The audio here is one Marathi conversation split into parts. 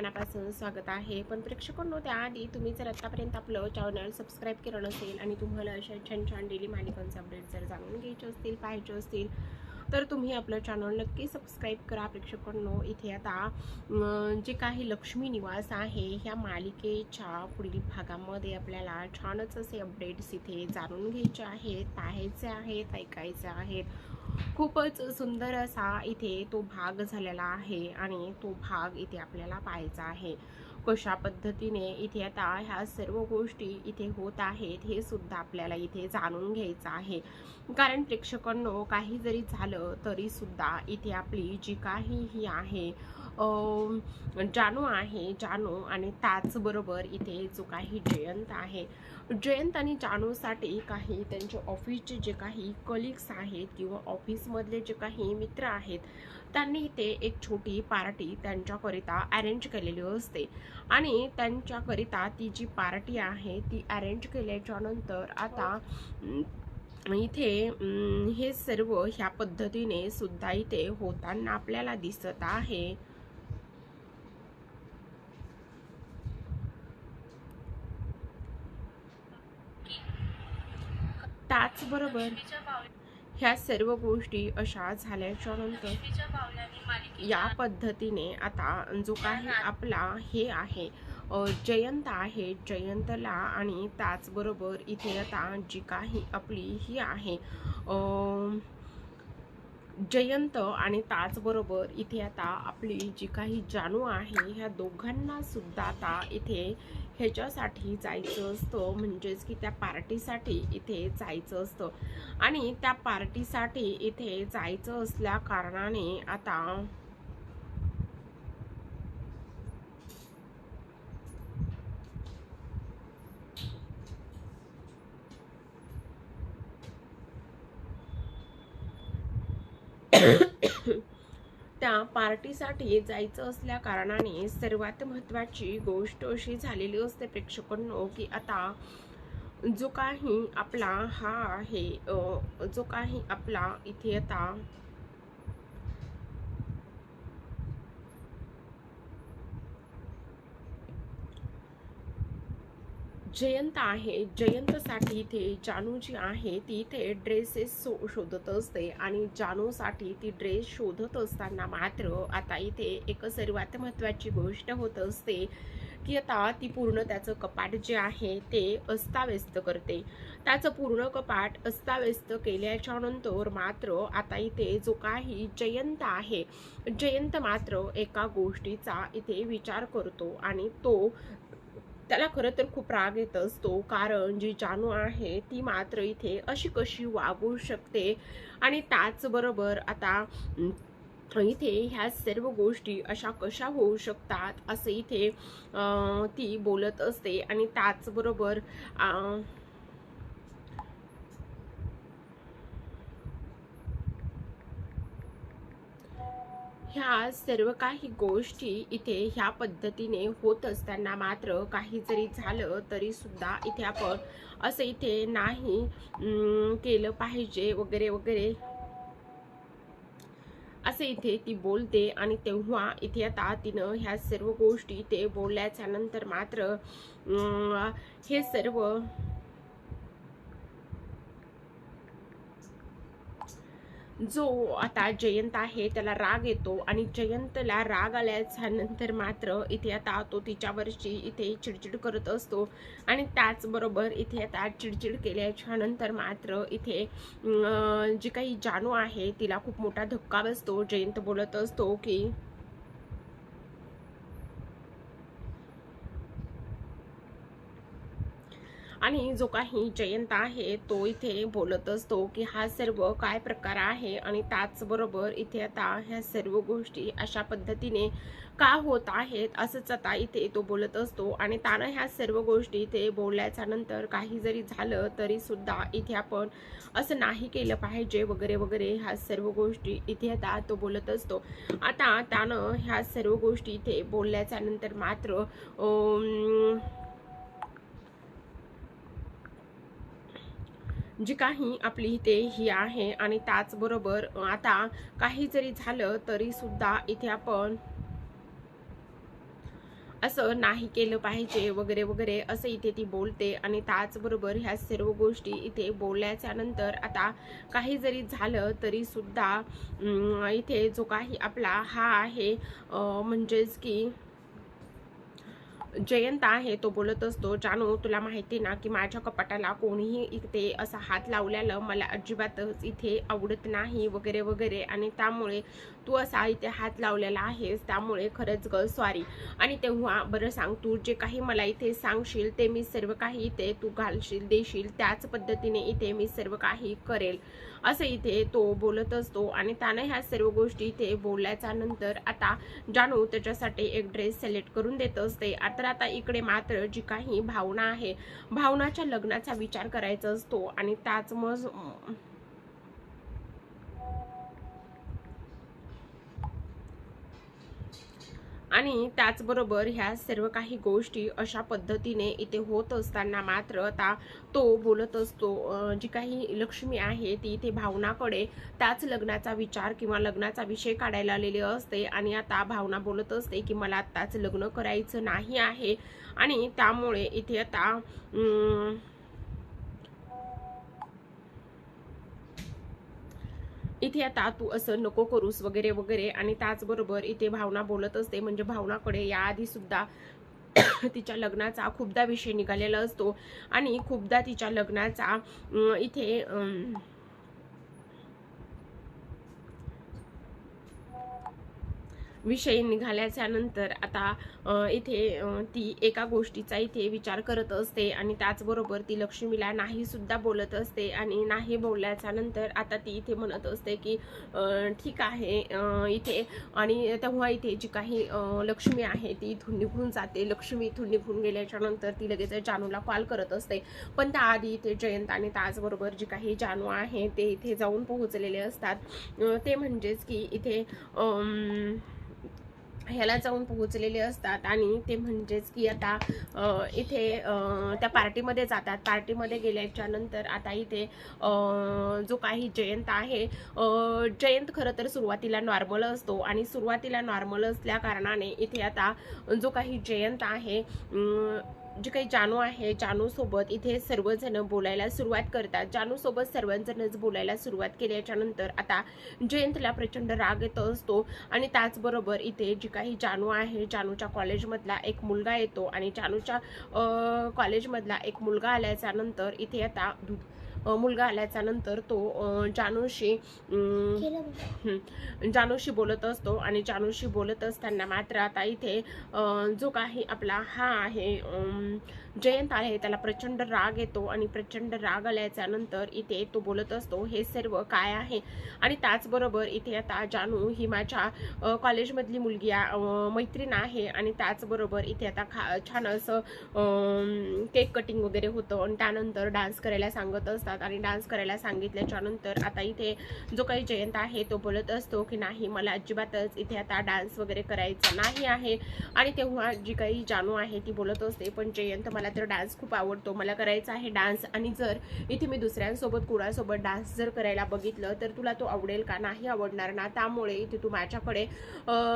मनापासून स्वागत आहे. पण प्रेक्षकांनो त्याआधी तुम्ही जर आत्तापर्यंत आपलं चॅनल सबस्क्राईब केलं नसेल आणि तुम्हाला अशा छान छान डेली मालिकांचे अपडेट जर जाणून घ्यायचे असतील पाहायचे असतील तर तुम्ही आपलं चॅनल नक्की सबस्क्राईब करा. प्रेक्षकांनो इथे आता जे काही लक्ष्मी निवास आहे ह्या मालिकेच्या पुढील भागामध्ये आपल्याला छानच असे अपडेट्स इथे जाणून घ्यायचे आहेत पाहायचे आहेत ऐकायचे आहेत. खूपच सुंदर असा इथे तो भाग झालेला आहे आणि तो भाग इथे आपल्याला पाहायचा आहे. कशा पद्धतीने इथे आता ह्या सर्व गोष्टी इथे होत आहेत हे सुद्धा आपल्याला इथे जाणून घ्यायचं आहे. कारण प्रेक्षकांनो काही जरी झालं तरी सुद्धा इथे आपली जी काही ही आहे जानू आहे जानू आणि त्याचबरोबर इथे जो काही जयंत आहे. जयंत आणि जानूसाठी काही त्यांचे ऑफिसचे जे काही कलिग्स आहेत किंवा ऑफिसमधले जे काही मित्र आहेत त्यांनी इथे एक छोटी पार्टी त्यांच्याकरिता अरेंज केलेली असते. आणि त्यांच्याकरिता ती जी पार्टी आहे ती अरेंज केल्याच्यानंतर आता इथे हे सर्व ह्या पद्धतीने सुद्धा इथे होताना आपल्याला दिसत आहे. त्याचबरोबर ह्या सर्व गोष्टी अशा झाल्याच्यानंतर या पद्धतीने आता जो काही आपला हे आहे जयंत आहे जयंतला आणि त्याचबरोबर इथे आता जी काही आपली ही आहे जयंत आणि ताचबरोबर इथे आता आपली जी काही जानू आहे ह्या दोघांना सुद्धा आता इथे ह्याच्यासाठी जायचं असतं. म्हणजेच की त्या पार्टीसाठी इथे जायचं असतं. आणि त्या पार्टीसाठी इथे जायचं असल्या कारणाने आता त्या पार्टीसाठी जायचं असल्या कारणाने सर्वात महत्त्वाची गोष्ट अशी झालेली असते प्रेक्षकांनो की आता जो काही आपला हा आहे जो काही आपला इथे आता जयंत आहे. जयंतसाठी इथे जानू जी आहे. ती इथे ड्रेसेस शोधत असते आणि जानूसाठी ती ड्रेस शोधत असताना मात्र आता इथे एक सर्वात महत्त्वाची गोष्ट होत असते की आता ती पूर्ण त्याचं कपाट जे आहे ते अस्ताव्यस्त करते. त्याचं पूर्ण कपाट अस्ताव्यस्त केल्याच्यानंतर मात्र आता इथे जो काही जयंत आहे जयंत मात्र एका गोष्टीचा इथे विचार करतो आणि तो त्याला खरं तर खूप राग येत असतो. कारण जी जानू आहे ती मात्र इथे अशी कशी वागू शकते? आणि त्याचबरोबर आता इथे ह्या सर्व गोष्टी अशा कशा होऊ शकतात? असं इथे ती बोलत असते. आणि त्याचबरोबर ह्या सर्व काही गोष्टी इथे ह्या पद्धतीने होत असताना मात्र काही जरी झालं तरी सुद्धा इथे आपण असं इथे नाही अं, केलं पाहिजे वगैरे वगैरे. असे इथे ती बोलते आणि तेव्हा इथे आता तिनं ह्या सर्व गोष्टी ते बोलल्याच्या नंतर मात्र अं, हे सर्व जो आता जयंत आहे त्याला राग येतो आणि जयंतला राग आल्याच्यानंतर मात्र इथे आता तो तिच्यावरची इथे चिडचिड करत असतो आणि त्याचबरोबर इथे आता चिडचिड केल्याच्यानंतर मात्र इथे जी काही जानू आहे तिला खूप मोठा धक्का बसतो. जयंत बोलत असतो की आणि जो काही जयंत आहे तो इथे बोलत असतो की हा सर्व काय प्रकार आहे आणि त्याचबरोबर इथे आता ह्या सर्व गोष्टी अशा पद्धतीने का होत आहेत असंच आता इथे तो बोलत असतो. आणि त्यानं ह्या सर्व गोष्टी इथे बोलल्याच्या नंतर काही जरी झालं तरी सुद्धा इथे आपण असं नाही केलं पाहिजे वगैरे वगैरे ह्या सर्व गोष्टी इथे आता तो बोलत असतो. आता त्यानं ह्या सर्व गोष्टी इथे बोलल्याच्या नंतर मात्र जी काही आपली इथे ही आहे आणि त्याचबरोबर आता काही जरी झालं तरी सुद्धा इथे आपण असं नाही केलं पाहिजे वगैरे वगैरे असं इथे ती बोलते आणि त्याचबरोबर ह्या सर्व गोष्टी इथे बोलल्याच्या नंतर आता काही जरी झालं तरी सुद्धा इथे जो काही आपला हा आहे म्हणजेच की जयंत आहे तो बोलत असतो जानू तुला माहिती ना की माझ्या कपाटाला कोणीही इथे असा हात लावल्याला मला अजिबातच इथे आवडत नाही वगैरे वगैरे. आणि त्यामुळे तू असा इथे हात लावलेला आहेस त्यामुळे खरंच ग सॉरी आणि तेव्हा बरं सांग तू जे काही मला इथे सांगशील ते मी सर्व काही इथे तू घालशील देशील त्याच पद्धतीने इथे मी सर्व काही करेल असं इथे तो बोलत असतो. आणि त्यानं ह्या सर्व गोष्टी इथे बोलल्याच्या नंतर आता जानू त्याच्यासाठी एक ड्रेस सिलेक्ट करून देत असते. तर आता इकडे मात्र जी काही भावना आहे भावनाच्या लग्नाचा विचार करायचा असतो आणि त्याच मग आणि त्याचबरोबर ह्या सर्व काही गोष्टी अशा पद्धतीने इथे होत असताना मात्र आता तो बोलत असतो जी काही लक्ष्मी आहे ती इथे भावनाकडे त्याच लग्नाचा विचार किंवा लग्नाचा विषय काढायला आलेली असते आणि आता भावना बोलत असते की मला आत्ताच लग्न करायचं नाही आहे आणि त्यामुळे इथे आता इथे आता तू असं नको करूस वगैरे वगैरे. आणि त्याचबरोबर इथे भावना बोलत असते. म्हणजे भावनाकडे याआधी सुद्धा तिच्या लग्नाचा खूपदा विषय निघालेला असतो. आणि खूपदा तिच्या लग्नाचा इथे विषय निघाल्याच्यानंतर आता इथे ती एका गोष्टीचा इथे विचार करत असते आणि त्याचबरोबर ती लक्ष्मीला नाही सुद्धा बोलत असते आणि नाही बोलल्याच्या नंतर आता ती इथे म्हणत असते की ठीक आहे इथे आणि तेव्हा इथे जी काही लक्ष्मी आहे ती इथून निघून जाते. लक्ष्मी इथून निघून गेल्याच्यानंतर ती लगेच जानूला कॉल करत असते. पण त्याआधी इथे जयंत आणि त्याचबरोबर जी काही जानू आहे ते इथे जाऊन पोहोचलेले असतात. ते म्हणजेच की इथे ह्याला जाऊन पोहोचलेले असतात आणि ते म्हणजेच की आता इथे त्या पार्टीमध्ये जातात. पार्टीमध्ये गेल्याच्यानंतर आता इथे जो काही जयंत आहे जयंत खरं तर सुरुवातीला नॉर्मल असतो आणि सुरुवातीला नॉर्मल असल्या कारणाने इथे आता जो काही जयंत आहे जे काही जानू आहे जानूसोबत इथे सर्वजण बोलायला सुरुवात करतात. जानूसोबत सर्वजणच बोलायला सुरुवात केल्याच्यानंतर आता जयंतला प्रचंड राग येत असतो आणि त्याचबरोबर इथे जी काही जानू आहे जानूच्या कॉलेजमधला एक मुलगा येतो आणि जानूच्या कॉलेजमधला एक मुलगा आल्याच्यानंतर इथे आता मुलगा आल्याच्यानंतर तो जानूशी जानूशी बोलत असतो आणि जानूशी बोलत असताना मात्र आता इथे अ, जो काही आपला हा आहे जयंत आहे त्याला प्रचंड राग येतो आणि प्रचंड राग आल्याच्यानंतर इथे तो बोलत असतो हे सर्व काय आहे? आणि त्याचबरोबर इथे आता जानू ही माझ्या कॉलेजमधली मुलगी मैत्रीण आहे आणि त्याचबरोबर इथे आता खा छान असं केक कटिंग वगैरे होतं आणि त्यानंतर डान्स करायला सांगत असतात आणि डान्स करायला सांगितल्याच्या नंतर आता इथे जो काही जयंत आहे तो बोलत असतो की नाही मला अजिबातच इथे आता डान्स वगैरे करायचा नाही आहे. आणि तेव्हा जी काही जानू आहे ती बोलत असते पण जयंत मला तर डान्स खूप आवडतो. मला करायचा आहे डान्स आणि जर इथे मी दुसऱ्यांसोबत कुणासोबत डान्स जर करायला बघितलं तर तुला तो आवडेल का? नाही आवडणार ना. त्यामुळे इथे तू माझ्याकडे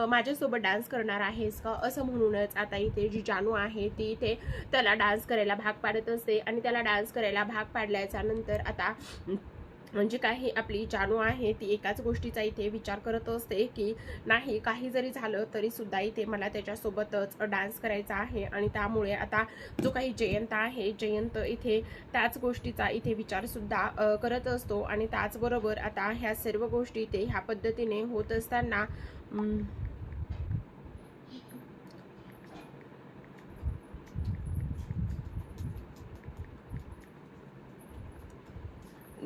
माझ्यासोबत डान्स करणार आहेस का? असं म्हणूनच आता इथे जी जानू आहे ती इथे त्याला डान्स करायला भाग पाडत असते. आणि त्याला डान्स करायला भाग पाडल्याच्या नंतर आता म्हणजे काही आपली जानू आहे ती एकाच गोष्टीचा इथे विचार करत असते की नाही काही जरी झालं तरी सुद्धा इथे मला त्याच्यासोबतच डान्स करायचा आहे. आणि त्यामुळे आता जो काही जयंत आहे जयंत इथे त्याच गोष्टीचा इथे विचारसुद्धा करत असतो. आणि त्याचबरोबर आता ह्या सर्व गोष्टी इथे ह्या पद्धतीने होत असताना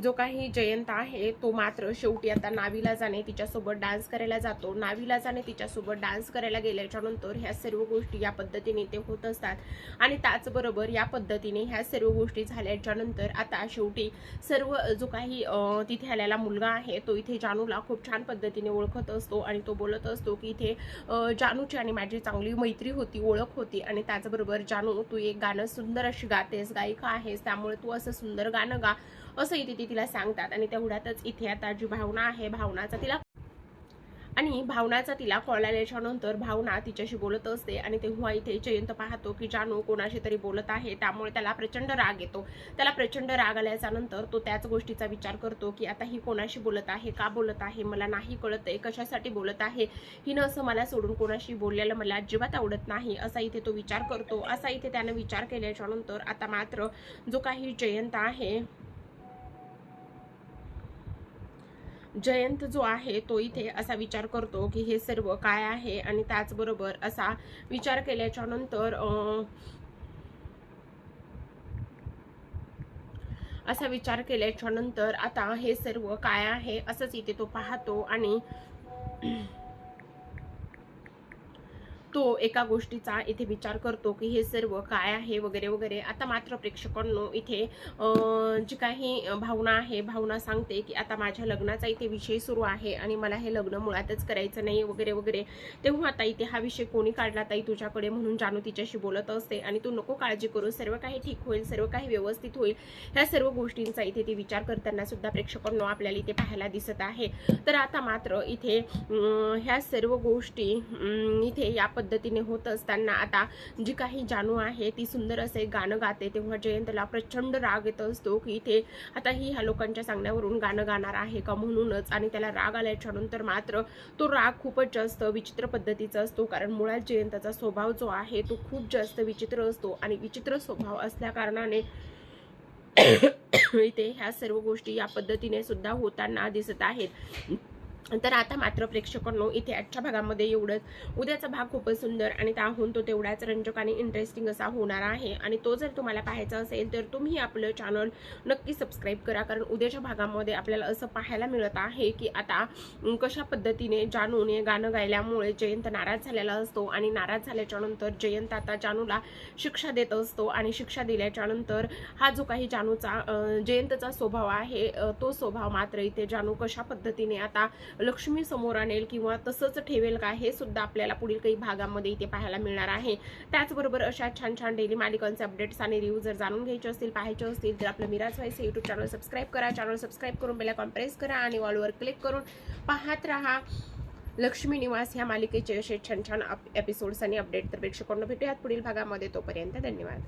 जो काही जयंत आहे तो मात्र शेवटी आता नावीला जाणे तिच्यासोबत डान्स करायला जातो. नावीला जाणे तिच्यासोबत डान्स करायला गेल्याच्यानंतर ह्या सर्व गोष्टी या पद्धतीने ते होत असतात. आणि त्याचबरोबर या पद्धतीने ह्या सर्व गोष्टी झाल्याच्यानंतर आता शेवटी सर्व जो काही तिथे आलेला मुलगा आहे तो इथे जानूला खूप छान पद्धतीने ओळखत असतो आणि तो बोलत असतो की इथे जानूची आणि माझी चांगली मैत्री होती ओळख होती आणि त्याचबरोबर जानू तू एक गाणं सुंदर अशी गातेस गायिका आहेस त्यामुळे तू असं सुंदर गाणं गा. असं इथे ते तिला सांगतात. आणि तेवढ्यातच इथे आता जी भावना आहे भावनाचा तिला आणि भावनाचा तिला कॉल आल्याच्यानंतर भावना तिच्याशी बोलत असते. आणि तेव्हा इथे जयंत पाहतो की जानू कोणाशी तरी बोलत आहे. त्यामुळे त्याला प्रचंड राग येतो. त्याला प्रचंड राग आल्याच्यानंतर तो त्याच गोष्टीचा विचार करतो की आता ही कोणाशी बोलत आहे का बोलत आहे? मला नाही कळत आहे कशासाठी बोलत आहे. हिनं असं मला सोडून कोणाशी बोललेलं मला अजिबात आवडत नाही असा इथे तो विचार करतो. असा इथे त्यानं विचार केल्याच्यानंतर आता मात्र जो काही जयंत आहे जयंत जो आहे तो इथे असा विचार करतो की हे सर्व काय आहे आणि त्याचबरोबर असा विचार केल्याच्यानंतर असा विचार केल्याच्यानंतर आता हे सर्व काय आहे असंच इथे तो पाहतो आणि तो एका गोष्टीचा इथे विचार करतो की हे सर्व काय आहे वगैरे वगैरे. आता मात्र प्रेक्षकांनो इथे जी काही भावना आहे भावना सांगते की आता माझ्या लग्नाचा इथे विषय सुरू आहे आणि मला हे लग्न मुळातच करायचं नाही वगैरे वगैरे. तेव्हा आता इथे हा विषय कोणी काढला ताई तुझ्याकडे म्हणून जानू तिच्याशी बोलत असते आणि तू नको काळजी करू सर्व काही ठीक होईल सर्व काही व्यवस्थित होईल. ह्या सर्व गोष्टींचा इथे ती विचार करताना सुद्धा प्रेक्षकांनो आपल्याला इथे पाहायला दिसत आहे. तर आता मात्र इथे ह्या सर्व गोष्टी इथे या पद्धतीने होत असताना आता जी काही जानू आहे ती सुंदर असे गाणं गाते. तेव्हा जयंतला प्रचंड राग येत असतो की इथे आता ही ह्या लोकांच्या सांगण्यावरून गाणं गाणार आहे का म्हणूनच. आणि त्याला राग आल्याच्यानंतर मात्र तो राग खूपच जास्त विचित्र पद्धतीचा असतो. कारण मुळात जयंताचा स्वभाव जो आहे तो खूप जास्त विचित्र असतो. आणि विचित्र स्वभाव असल्या कारणाने इथे ह्या सर्व गोष्टी या पद्धतीने सुद्धा होताना दिसत आहेत. तर आता मात्र प्रेक्षकांनो इथे आजच्या भागामध्ये एवढंच. उद्याचा भाग खूपच सुंदर आणि त्याहून तो तेवढाच रंजक आणि इंटरेस्टिंग असा होणार आहे. आणि तो जर तुम्हाला पाहायचा असेल तर तुम्ही आपलं चॅनल नक्की सबस्क्राईब करा. कारण उद्याच्या भागामध्ये आपल्याला असं पाहायला मिळत आहे की आता कशा पद्धतीने जानूने गाणं गायल्यामुळे जयंत नाराज झालेला असतो आणि नाराज झाल्याच्यानंतर जयंत आता जानूला शिक्षा देत असतो आणि शिक्षा दिल्याच्या नंतर हा जो काही जानूचा जयंतचा स्वभाव आहे तो स्वभाव मात्र इथे जानू कशा पद्धतीने आता लक्ष्मी समोर आणेल किंवा तसंच ठेवेल का हे सुद्धा आपल्याला पुढील काही भागामध्ये इथे पाहायला मिळणार आहे. त्याचबरोबर अशा छान छान डेली मालिकांचे अपडेट्स आणि रिव्ह्यू जर जाणून घ्यायचे असतील पाहायचे असतील तर आपलं मिराज व्हायचं यूट्यूब चॅनल सबस्क्राईब करा. चॅनल सबस्क्राईब करून बेला प्रेस करा आणि वॉलवर क्लिक करून पाहत राहा. लक्ष्मी निवास ह्या मालिकेचे असे छान छान एपिसोड्स आणि अपडेट तर प्रेक्षकांना भेटूयात. पुढील भागामध्ये तोपर्यंत धन्यवाद.